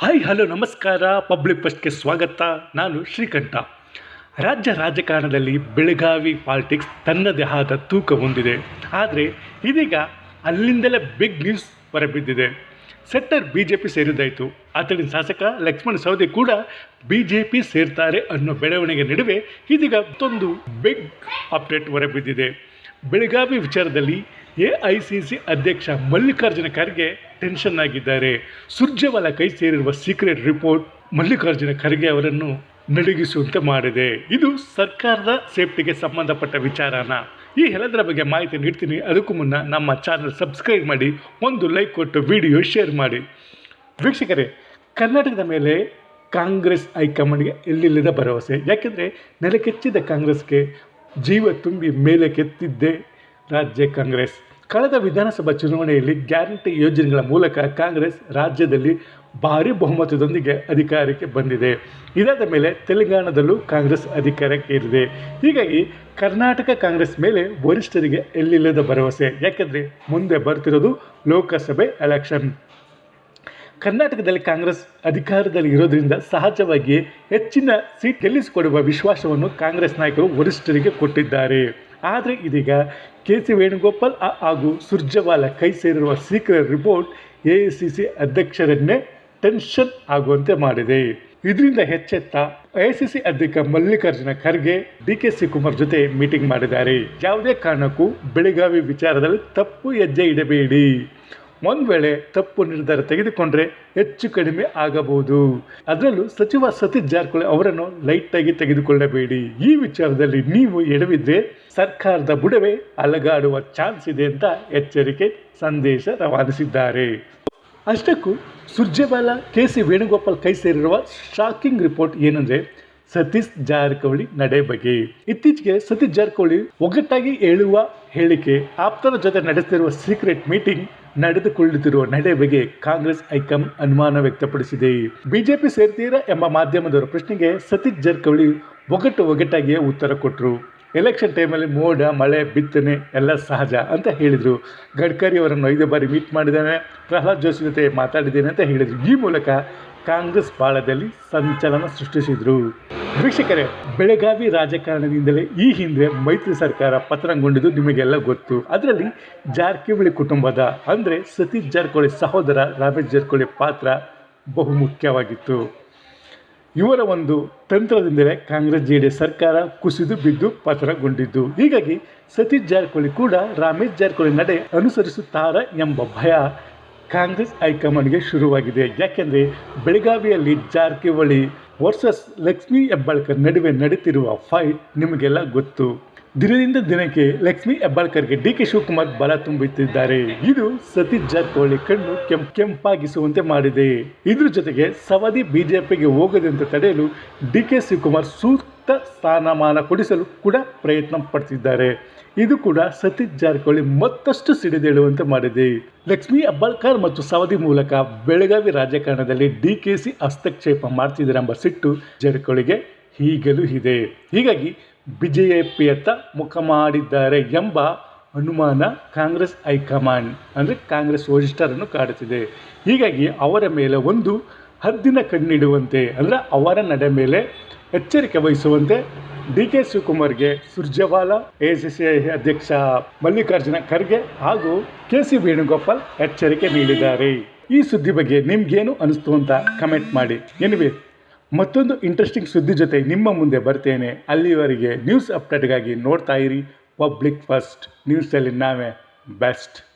Hi hello ನಮಸ್ಕಾರ. Public ಫಸ್ಟ್ಗೆ ಸ್ವಾಗತ. ನಾನು ಶ್ರೀಕಂಠ. ರಾಜ್ಯ ರಾಜಕಾರಣದಲ್ಲಿ ಬೆಳಗಾವಿ ಪಾಲಿಟಿಕ್ಸ್ ತನ್ನದೇ ಆದ ತೂಕ ಹೊಂದಿದೆ. ಆದರೆ ಇದೀಗ ಅಲ್ಲಿಂದಲೇ ಬಿಗ್ ನ್ಯೂಸ್ ಹೊರಬಿದ್ದಿದೆ. ಸೆಟ್ಟರ್ ಬಿ ಜೆ ಪಿ ಸೇರಿದ್ದಾಯಿತು. ಆತನ ಶಾಸಕ ಲಕ್ಷ್ಮಣ ಸವದಿ ಕೂಡ ಬಿ ಜೆ ಪಿ ಸೇರ್ತಾರೆ ಅನ್ನೋ ಬೆಳವಣಿಗೆ ನಡುವೆ ಇದೀಗ ಮತ್ತೊಂದು ಬಿಗ್ ಅಪ್ಡೇಟ್ ಹೊರಬಿದ್ದಿದೆ. ಬೆಳಗಾವಿ ವಿಚಾರದಲ್ಲಿ ಎ ಐ ಸಿ ಸಿ ಅಧ್ಯಕ್ಷ ಮಲ್ಲಿಕಾರ್ಜುನ ಖರ್ಗೆ ಟೆನ್ಷನ್ ಆಗಿದ್ದಾರೆ. ಸುರ್ಜೇವಾಲ ಕೈ ಸೇರಿರುವ ಸೀಕ್ರೆಟ್ ರಿಪೋರ್ಟ್ ಮಲ್ಲಿಕಾರ್ಜುನ ಖರ್ಗೆ ಅವರನ್ನು ನಡುಗಿಸುವಂತೆ ಮಾಡಿದೆ. ಇದು ಸರ್ಕಾರದ ಸೇಫ್ಟಿಗೆ ಸಂಬಂಧಪಟ್ಟ ವಿಚಾರನ? ಈ ಎಲ್ಲದರ ಬಗ್ಗೆ ಮಾಹಿತಿ ನೀಡ್ತೀನಿ ಅದಕ್ಕೂ ಮುನ್ನ ನಮ್ಮ ಚಾನಲ್ ಸಬ್ಸ್ಕ್ರೈಬ್ ಮಾಡಿ, ಒಂದು ಲೈಕ್ ಕೊಟ್ಟು ವಿಡಿಯೋ ಶೇರ್ ಮಾಡಿ. ವೀಕ್ಷಕರೇ, ಕರ್ನಾಟಕದ ಮೇಲೆ ಕಾಂಗ್ರೆಸ್ ಹೈಕಮಾಂಡ್ಗೆ ಎಲ್ಲಿಲ್ಲದ ಭರವಸೆ? ಯಾಕೆಂದರೆ ನೆಲಕೆಚ್ಚಿದ ಕಾಂಗ್ರೆಸ್ಗೆ ಜೀವ ತುಂಬಿ ಮೇಲೆ ಕೆತ್ತಿದ್ದೆ ರಾಜ್ಯ ಕಾಂಗ್ರೆಸ್. ಕಳೆದ ವಿಧಾನಸಭಾ ಚುನಾವಣೆಯಲ್ಲಿ ಗ್ಯಾರಂಟಿ ಯೋಜನೆಗಳ ಮೂಲಕ ಕಾಂಗ್ರೆಸ್ ರಾಜ್ಯದಲ್ಲಿ ಭಾರಿ ಬಹುಮತದೊಂದಿಗೆ ಅಧಿಕಾರಕ್ಕೆ ಬಂದಿದೆ. ಇದಾದ ಮೇಲೆ ತೆಲಂಗಾಣದಲ್ಲೂ ಕಾಂಗ್ರೆಸ್ ಅಧಿಕಾರಕ್ಕೆ ಏರಿದೆ. ಹೀಗಾಗಿ ಕರ್ನಾಟಕ ಕಾಂಗ್ರೆಸ್ ಮೇಲೆ ವರಿಷ್ಠರಿಗೆ ಎಲ್ಲಿಲ್ಲದ ಭರವಸೆ. ಯಾಕೆಂದರೆ ಮುಂದೆ ಬರ್ತಿರೋದು ಲೋಕಸಭೆ ಎಲೆಕ್ಷನ್ ಕರ್ನಾಟಕದಲ್ಲಿ ಕಾಂಗ್ರೆಸ್ ಅಧಿಕಾರದಲ್ಲಿ ಇರೋದ್ರಿಂದ ಸಹಜವಾಗಿಯೇ ಹೆಚ್ಚಿನ ಸೀಟ್ ಗೆಲ್ಲಿಸಿಕೊಡುವ ವಿಶ್ವಾಸವನ್ನು ಕಾಂಗ್ರೆಸ್ ನಾಯಕರು ವರಿಷ್ಠರಿಗೆ ಕೊಟ್ಟಿದ್ದಾರೆ. ಆದರೆ ಇದೀಗ ಕೆ ಸಿ ವೇಣುಗೋಪಾಲ್ ಹಾಗೂ ಸುರ್ಜೇವಾಲ ಕೈ ಸೇರಿರುವ ಸೀಕ್ರೆಟ್ ರಿಪೋರ್ಟ್ ಎ ಸಿ ಅಧ್ಯಕ್ಷರನ್ನೇ ಟೆನ್ಷನ್ ಆಗುವಂತೆ ಮಾಡಿದೆ. ಇದರಿಂದ ಹೆಚ್ಚೆತ್ತ ಐಸಿಸಿ ಅಧ್ಯಕ್ಷ ಮಲ್ಲಿಕಾರ್ಜುನ ಖರ್ಗೆ, ಡಿ ಕೆ ಶಿವಕುಮಾರ್ ಜೊತೆ ಮೀಟಿಂಗ್ ಮಾಡಿದ್ದಾರೆ. ಯಾವುದೇ ಕಾರಣಕ್ಕೂ ಬೆಳಗಾವಿ ವಿಚಾರದಲ್ಲಿ ತಪ್ಪು ಹೆಜ್ಜೆ ಇಡಬೇಡಿ. ಒಂದು ವೇಳೆ ತಪ್ಪು ನಿರ್ಧಾರ ತೆಗೆದುಕೊಂಡ್ರೆ ಹೆಚ್ಚು ಕಡಿಮೆ ಆಗಬಹುದು. ಅದರಲ್ಲೂ ಸಚಿವ ಸತೀಶ್ ಜಾರಕಿಹೊಳಿ ಅವರನ್ನು ಲೈಟಾಗಿ ತೆಗೆದುಕೊಳ್ಳಬೇಡಿ. ಈ ವಿಚಾರದಲ್ಲಿ ನೀವು ಎಡವಿದ್ರೆ ಸರ್ಕಾರದ ಬುಡವೆ ಅಲಗಾಡುವ ಚಾನ್ಸ್ ಇದೆ ಅಂತ ಎಚ್ಚರಿಕೆ, ಸಂದೇಶ ರವಾನಿಸಿದ್ದಾರೆ. ಅಷ್ಟಕ್ಕೂ ಸುರ್ಜೇವಾಲ, ಕೆ ಸಿ ವೇಣುಗೋಪಾಲ್ ಕೈ ಸೇರಿರುವ ಶಾಕಿಂಗ್ ರಿಪೋರ್ಟ್ ಏನಂದ್ರೆ ಸತೀಶ್ ಜಾರಕಿಹೊಳಿ ನಡೆ ಬಗ್ಗೆ ಇತ್ತೀಚೆಗೆ ಸತೀಶ್ ಜಾರಕಿಹೊಳಿ ಒಗ್ಗಟ್ಟಾಗಿ ಹೇಳುವ ಹೇಳಿಕೆ ಆಪ್ತರ ಜೊತೆ ನಡೆಸುತ್ತಿರುವ ಸೀಕ್ರೆಟ್ ಮೀಟಿಂಗ್ ನಡೆದುಕೊಳ್ಳುತ್ತಿರುವ ನಡೆ ಬಗ್ಗೆ ಕಾಂಗ್ರೆಸ್ ಹೈಕಮಾಂಡ್ ಅನುಮಾನ ವ್ಯಕ್ತಪಡಿಸಿದೆ. ಬಿಜೆಪಿ ಸೇರ್ತೀರಾ ಎಂಬ ಮಾಧ್ಯಮದವರ ಪ್ರಶ್ನೆಗೆ ಸತೀಶ್ ಜಾರಕಿಹೊಳಿ ಒಗ್ಗಟ್ಟು ಒಗ್ಗಟ್ಟಾಗಿಯೇ ಉತ್ತರ ಕೊಟ್ಟರು ಎಲೆಕ್ಷನ್ ಟೈಮಲ್ಲಿ ಮೋಡ, ಮಳೆ, ಬಿತ್ತನೆ ಎಲ್ಲ ಸಹಜ ಅಂತ ಹೇಳಿದರು. ಗಡ್ಕರಿ ಅವರನ್ನು ಐದು ಬಾರಿ ಮೀಟ್ ಮಾಡಿದ್ದೇನೆ, ಪ್ರಹ್ಲಾದ್ ಜೋಶಿ ಜೊತೆ ಮಾತಾಡಿದ್ದೇನೆ ಅಂತ ಹೇಳಿದರು. ಈ ಮೂಲಕ ಕಾಂಗ್ರೆಸ್ ಪಾಳದಲ್ಲಿ ಸಂಚಲನ ಸೃಷ್ಟಿಸಿದರು. ವೀಕ್ಷಕರೇ, ಬೆಳಗಾವಿ ರಾಜಕಾರಣದಿಂದಲೇ ಈ ಹಿಂದೆ ಮೈತ್ರಿ ಸರ್ಕಾರ ಪತನಗೊಂಡಿದ್ದು ನಿಮಗೆಲ್ಲ ಗೊತ್ತು. ಅದರಲ್ಲಿ ಜಾರಕಿಹೊಳಿ ಕುಟುಂಬದ, ಅಂದರೆ ಸತೀಶ್ ಜಾರಕಿಹೊಳಿ ಸಹೋದರ ರಮೇಶ್ ಜಾರಕಿಹೊಳಿ ಪಾತ್ರ ಬಹುಮುಖ್ಯವಾಗಿತ್ತು. ಇವರ ಒಂದು ತಂತ್ರದಿಂದಲೇ ಕಾಂಗ್ರೆಸ್ ಜೆ ಡಿ ಸರ್ಕಾರ ಕುಸಿದು ಬಿದ್ದು ಪತನಗೊಂಡಿದ್ದು. ಹೀಗಾಗಿ ಸತೀಶ್ ಜಾರಕಿಹೊಳಿ ಕೂಡ ರಮೇಶ್ ಜಾರಕಿಹೊಳಿ ನಡೆ ಅನುಸರಿಸುತ್ತಾರೆ ಎಂಬ ಭಯ ಕಾಂಗ್ರೆಸ್ ಹೈಕಮಾಂಡ್ಗೆ ಶುರುವಾಗಿದೆ. ಯಾಕೆಂದರೆ ಬೆಳಗಾವಿಯಲ್ಲಿ ಜಾರಕಿಹೊಳಿ ವರ್ಸಸ್ ಲಕ್ಷ್ಮೀ ಹೆಬ್ಬಾಳ್ಕರ್ ನಡುವೆ ನಡೀತಿರುವ ಫೈಟ್ ನಿಮಗೆಲ್ಲ ಗೊತ್ತು. ದಿನದಿಂದ ದಿನಕ್ಕೆ ಲಕ್ಷ್ಮಿ ಹೆಬ್ಬಾಳ್ಕರ್ಗೆ ಡಿ ಕೆ ಶಿವಕುಮಾರ್ ಬಲ ತುಂಬುತ್ತಿದ್ದಾರೆ. ಇದು ಸತೀಶ್ ಜಾರಕಿಹೊಳಿ ಕಣ್ಣು ಕೆಂಪ್ ಕೆಂಪಾಗಿಸುವಂತೆ ಮಾಡಿದೆ. ಇದ್ರ ಜೊತೆಗೆ ಸವದಿ ಬಿಜೆಪಿಗೆ ಹೋಗದಂತೆ ತಡೆಯಲು ಡಿ ಕೆ ಶಿವಕುಮಾರ್ ಸೂಕ್ತ ಸ್ಥಾನಮಾನ ಕೊಡಿಸಲು ಕೂಡ ಪ್ರಯತ್ನ ಪಡ್ತಿದ್ದಾರೆ. ಇದು ಕೂಡ ಸತೀಶ್ ಜಾರಕಿಹೊಳಿ ಮತ್ತಷ್ಟು ಸಿಡಿದೇಳುವಂತೆ ಮಾಡಿದೆ. ಲಕ್ಷ್ಮಿ ಅಬ್ಬಾಳ್ಕರ್ ಮತ್ತು ಸವದಿ ಮೂಲಕ ಬೆಳಗಾವಿ ರಾಜಕಾರಣದಲ್ಲಿ ಡಿ ಕೆ ಸಿ ಹಸ್ತಕ್ಷೇಪ ಮಾಡ್ತಿದ್ದಾರೆ ಎಂಬ ಸಿಟ್ಟು ಜಾರಕಿಹೊಳಿಗೆ ಈಗಲೂ ಇದೆ. ಹೀಗಾಗಿ ಬಿಜೆಪಿಯತ್ತ ಮುಖ ಮಾಡಿದ್ದಾರೆ ಎಂಬ ಅನುಮಾನ ಕಾಂಗ್ರೆಸ್ ಹೈಕಮಾಂಡ್, ಅಂದರೆ ಕಾಂಗ್ರೆಸ್ ವರಿಷ್ಠರನ್ನು ಕಾಡುತ್ತಿದೆ. ಹೀಗಾಗಿ ಅವರ ಮೇಲೆ ಒಂದು ಹದ್ದಿನ ಕಣ್ಣಿಡುವಂತೆ, ಅಂದರೆ ಅವರ ನಡೆ ಮೇಲೆ ಎಚ್ಚರಿಕೆ ವಹಿಸುವಂತೆ ಡಿ ಕೆ ಶಿವಕುಮಾರ್ಗೆ ಸುರ್ಜೇವಾಲ, ಎ ಸಿ ಸಿ ಅಧ್ಯಕ್ಷ ಮಲ್ಲಿಕಾರ್ಜುನ ಖರ್ಗೆ ಹಾಗೂ ಕೆ ಸಿ ವೇಣುಗೋಪಾಲ್ ಎಚ್ಚರಿಕೆ ನೀಡಿದ್ದಾರೆ. ಈ ಸುದ್ದಿ ಬಗ್ಗೆ ನಿಮ್ಗೇನು ಅನಿಸ್ತು ಅಂತ ಕಮೆಂಟ್ ಮಾಡಿ. ಎನಿವೆ ಮತ್ತೊಂದು ಇಂಟ್ರೆಸ್ಟಿಂಗ್ ಸುದ್ದಿ ಜೊತೆ ನಿಮ್ಮ ಮುಂದೆ ಬರ್ತೇನೆ. ಅಲ್ಲಿವರೆಗೆ ನ್ಯೂಸ್ ಅಪ್ಡೇಟ್ಗಾಗಿ ನೋಡ್ತಾ ಇರಿ. ಪಬ್ಲಿಕ್ ಫಸ್ಟ್ ನ್ಯೂಸಲ್ಲಿ ನಾವೇ ಬೆಸ್ಟ್